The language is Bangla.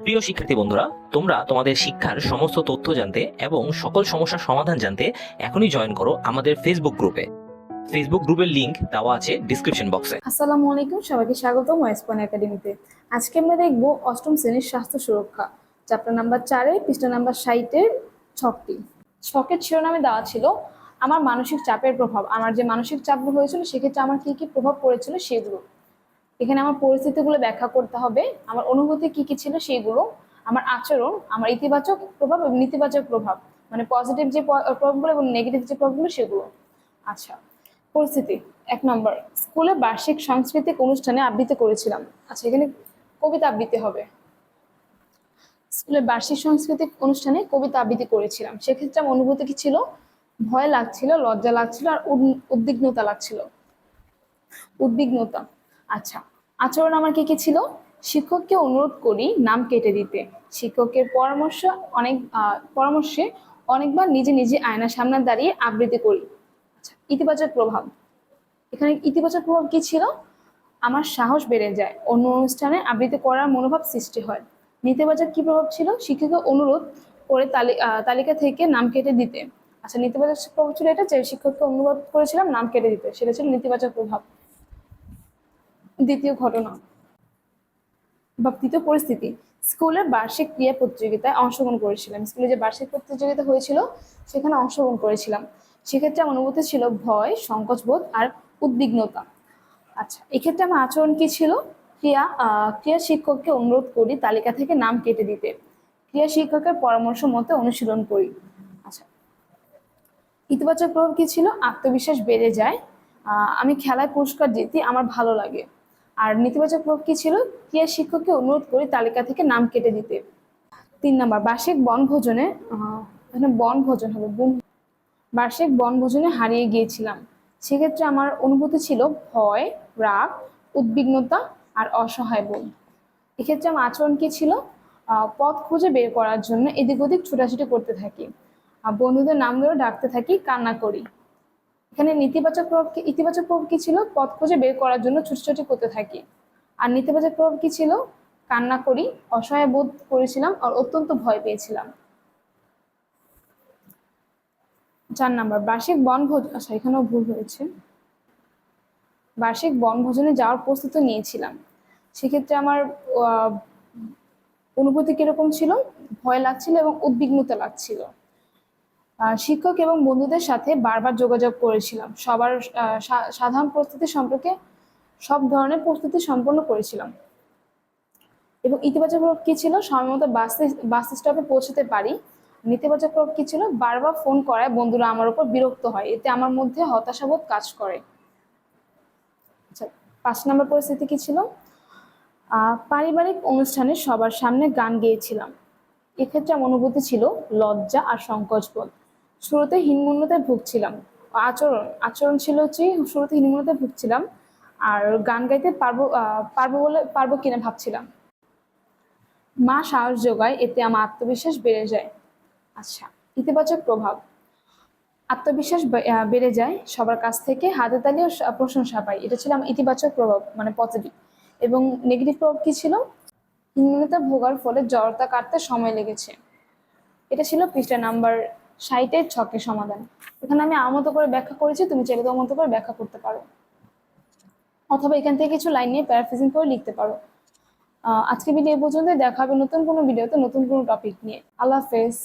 প্রিয় শিক্ষার্থী বন্ধুরা, তোমরা তোমাদের শিক্ষার সমস্ত তথ্য জানতে এবং সকল সমস্যার সমাধান জানতে এখনই জয়েন করো আমাদের ফেসবুক গ্রুপে ফেসবুক গ্রুপের লিংক দেওয়া আছে ডিসক্রিপশন বক্সে আসসালামু আলাইকুম, সবাইকে স্বাগতম ওয়েস্পন একাডেমিতে আজকে আমরা দেখব অষ্টম শ্রেণির স্বাস্থ্য সুরক্ষা। চ্যাপ্টার নাম্বার চারে, পৃষ্ঠা নাম্বার ষাটের ছকটি। ছকের শিরোনামে দেওয়া ছিল, আমার মানসিক চাপের প্রভাব। আমার যে মানসিক চাপগুলো হয়েছিল, সেক্ষেত্রে আমার কি কি প্রভাব পড়েছিল, সেগুলো। এখানে আমার পরিস্থিতিগুলো ব্যাখ্যা করতে হবে। আমার অনুভূতি কি কি ছিল সেগুলো, আমার আচরণ, আমার ইতিবাচক প্রভাব এবং নেতিবাচক প্রভাব মানে পজিটিভ যে প্রভাবগুলো এবং নেগেটিভ যে প্রভাবগুলো সেগুলো। আচ্ছা পরিস্থিতি, এক নম্বর, স্কুলে বার্ষিক সাংস্কৃতিক অনুষ্ঠানে আবৃত্তি করেছিলাম। আচ্ছা এখানে কবিতা আবৃত্তি হবে। স্কুলে বার্ষিক সাংস্কৃতিক অনুষ্ঠানে কবিতা আবৃত্তি করেছিলাম। সেক্ষেত্রে আমার অনুভূতি কি ছিল? ভয় লাগছিল, লজ্জা লাগছিল আর উদ- উদ্বিগ্নতা লাগছিল। উদ্বিগ্নতা। আচ্ছা আচরণ আমার কি কি ছিল? শিক্ষককে অনুরোধ করি নাম কেটে দিতে। শিক্ষকের পরামর্শ অনেক পরামর্শে অনেকবার নিজে নিজে আয়নার সামনে দাঁড়িয়ে আবৃত্তি করি। আচ্ছা ইতিবাচক প্রভাব। এখানে ইতিবাচক প্রভাব কি ছিল? আমার সাহস বেড়ে যায়। অন্য অনুষ্ঠানে আবৃত্তি করার মনোভাব সৃষ্টি হয়। নেতিবাচক কি প্রভাব ছিল? শিক্ষকের অনুরোধ করে তালি- তালিকা থেকে নাম কেটে দিতে। আচ্ছা নেতিবাচক প্রভাব ছিল এটা যে শিক্ষককে অনুরোধ করেছিলাম নাম কেটে দিতে। সেটা ছিল নেতিবাচক প্রভাব। দ্বিতীয় ঘটনা। বা তৃতীয় পরিস্থিতি স্কুলের বার্ষিক ক্রিয়া প্রতিযোগিতায় অংশগ্রহণ করেছিলাম। স্কুলে যে বার্ষিক প্রতিযোগিতা হয়েছিল, সেখানে অংশগ্রহণ করেছিলাম। সেক্ষেত্রে আমার অনুভূতি ছিল ভয়, সংকোচবোধ আর উদ্বিগ্নতা। আচ্ছা এক্ষেত্রে আমার আচরণ কি ছিল? ক্রিয়া ক্রিয়া শিক্ষককে অনুরোধ করি তালিকা থেকে নাম কেটে দিতে। ক্রিয়া শিক্ষকের পরামর্শ মতে অনুশীলন করি। আচ্ছা ইতিবাচক প্রভাব কি ছিল? আত্মবিশ্বাস বেড়ে যায়। আমি খেলায় পুরস্কার জিতি আমার ভালো লাগে। আর নেতিবাচক প্রভাব কি ছিল? ক্রিয়া শিক্ষককে অনুরোধ করি তালিকা থেকে নাম কেটে দিতে। তিন নম্বর, বার্ষিক বনভোজনে এখানে বনভোজন হবে, বন- বার্ষিক বনভোজনে হারিয়ে গিয়েছিলাম। সেক্ষেত্রে আমার অনুভূতি ছিল ভয়, রাগ, উদ্বিগ্নতা আর অসহায় বোধ। এক্ষেত্রে আমার আচরণ কি ছিল? পথ খুঁজে বের করার জন্য এদিক ওদিক ছুটাছুটি করতে থাকি। বন্ধুদের নাম ধরে ডাকতে থাকি, কান্না করি। এখানে নেতিবাচক প্রভাব কি, ইতিবাচক প্রভাব কি ছিল? পথ খুঁজে বের করার জন্য ছুটাছুটি করতে থাকি। আর নেতিবাচক প্রভাব কি ছিল? কান্না করি, অসহায় বোধ করেছিলাম আর অত্যন্ত ভয় পেয়েছিলাম। চার নাম্বার, বার্ষিক বনভোজ আচ্ছা এখানেও ভুল হয়েছে। বার্ষিক বনভোজনে যাওয়ার প্রস্তুতি নিয়েছিলাম। সেক্ষেত্রে আমার অনুভূতি কীরকম ছিল? ভয় লাগছিল এবং উদ্বিগ্নতা লাগছিল। শিক্ষক এবং বন্ধুদের সাথে বারবার যোগাযোগ করেছিলাম। সবার সাধারণ প্রস্তুতি সম্পর্কে সব ধরনের প্রস্তুতি সম্পন্ন করেছিলাম। এবং ইতিবাচক প্রভাব কি ছিল সময় মতো বাস স্টপে পৌঁছতে পারি। নেতিবাচক প্রভাব কি ছিল বারবার ফোন করায় বন্ধুরা আমার উপর বিরক্ত হয়। এতে আমার মধ্যে হতাশাবোধ কাজ করে। আচ্ছা পাঁচ নম্বর পরিস্থিতি কি ছিল? পারিবারিক অনুষ্ঠানে সবার সামনে গান গেয়েছিলাম। এক্ষেত্রে আমার অনুভূতি ছিল লজ্জা আর সংকোচবোধ শুরুতে হীনমন্যতায় ভুগছিলাম। আচরণ আচরণ ছিল হচ্ছে শুরুতে হীনমন্যতায় ভুগছিলাম আর গান গাইতে পারব পারব বলে, পারব কিনা ভাবছিলাম। মা সাহস যোগায়, এতে আমার আত্মবিশ্বাস বেড়ে যায়। আচ্ছা ইতিবাচক প্রভাব। আত্মবিশ্বাস বেড়ে যায়, সবার কাছ থেকে হাতে তালি ও প্রশংসা পাই। এটা ছিল আমার ইতিবাচক প্রভাব মানে পজিটিভ এবং নেগেটিভ প্রভাব কি ছিল? ইমিউনিতে ভোগার ফলে জড়তা কাটতে সময় লেগেছে। এটা ছিল পৃষ্ঠা নাম্বার ষাটের ছকের সমাধান। এখানে আমি আমার মতো করে ব্যাখ্যা করেছি, তুমি চাইলে তোমার মতো করে ব্যাখ্যা করতে পারো। অথবা এখান থেকে কিছু লাইন নিয়ে প্যারাফিজিং করে লিখতে পারো। আজকে ভিডিও পর্যন্ত দেখা হবে নতুন কোনো ভিডিওতে নতুন কোনো টপিক নিয়ে। আল্লাহ হাফেজ।